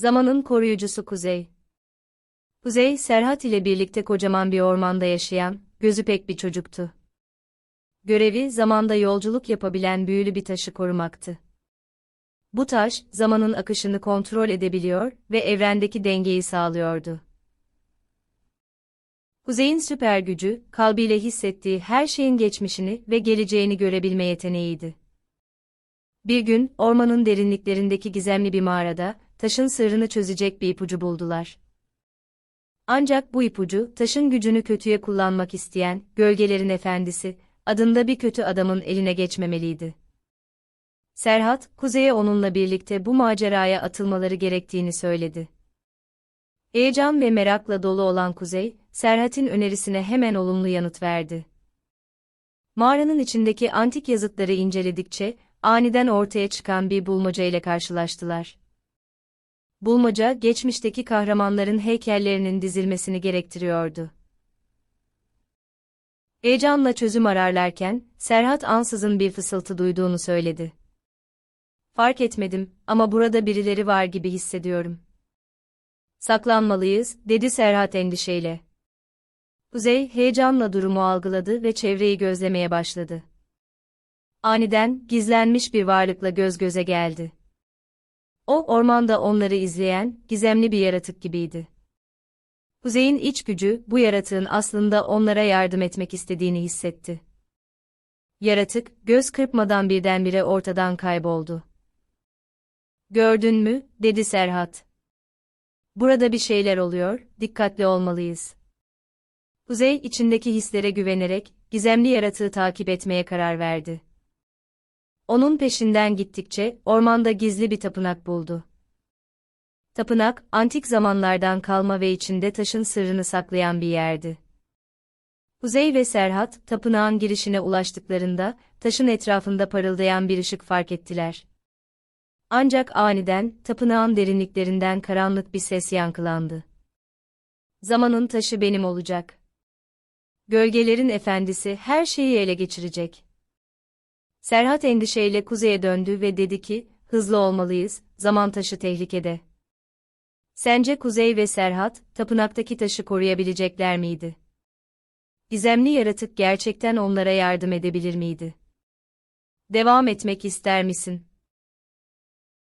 Zamanın koruyucusu Kuzey. Kuzey, Serhat ile birlikte kocaman bir ormanda yaşayan, gözü pek bir çocuktu. Görevi, zamanda yolculuk yapabilen büyülü bir taşı korumaktı. Bu taş, zamanın akışını kontrol edebiliyor ve evrendeki dengeyi sağlıyordu. Kuzey'in süper gücü, kalbiyle hissettiği her şeyin geçmişini ve geleceğini görebilme yeteneğiydi. Bir gün, ormanın derinliklerindeki gizemli bir mağarada, taşın sırrını çözecek bir ipucu buldular. Ancak bu ipucu, taşın gücünü kötüye kullanmak isteyen, gölgelerin efendisi, adında bir kötü adamın eline geçmemeliydi. Serhat, Kuzey'e onunla birlikte bu maceraya atılmaları gerektiğini söyledi. Heyecan ve merakla dolu olan Kuzey, Serhat'in önerisine hemen olumlu yanıt verdi. Mağaranın içindeki antik yazıtları inceledikçe, aniden ortaya çıkan bir bulmaca ile karşılaştılar. Bulmaca, geçmişteki kahramanların heykellerinin dizilmesini gerektiriyordu. Heyecanla çözüm ararlarken, Serhat ansızın bir fısıltı duyduğunu söyledi. Fark etmedim ama burada birileri var gibi hissediyorum. Saklanmalıyız, dedi Serhat endişeyle. Kuzey, heyecanla durumu algıladı ve çevreyi gözlemeye başladı. Aniden, gizlenmiş bir varlıkla göz göze geldi. O, ormanda onları izleyen, gizemli bir yaratık gibiydi. Kuzey'in iç gücü, bu yaratığın aslında onlara yardım etmek istediğini hissetti. Yaratık, göz kırpmadan birdenbire ortadan kayboldu. Gördün mü, dedi Serhat. Burada bir şeyler oluyor, dikkatli olmalıyız. Kuzey, içindeki hislere güvenerek, gizemli yaratığı takip etmeye karar verdi. Onun peşinden gittikçe, ormanda gizli bir tapınak buldu. Tapınak, antik zamanlardan kalma ve içinde taşın sırrını saklayan bir yerdi. Kuzey ve Serhat, tapınağın girişine ulaştıklarında, taşın etrafında parıldayan bir ışık fark ettiler. Ancak aniden, tapınağın derinliklerinden karanlık bir ses yankılandı. Zamanın taşı benim olacak. Gölgelerin efendisi her şeyi ele geçirecek. Serhat endişeyle kuzeye döndü ve dedi ki, hızlı olmalıyız, zaman taşı tehlikede. Sence Kuzey ve Serhat, tapınaktaki taşı koruyabilecekler miydi? Gizemli yaratık gerçekten onlara yardım edebilir miydi? Devam etmek ister misin?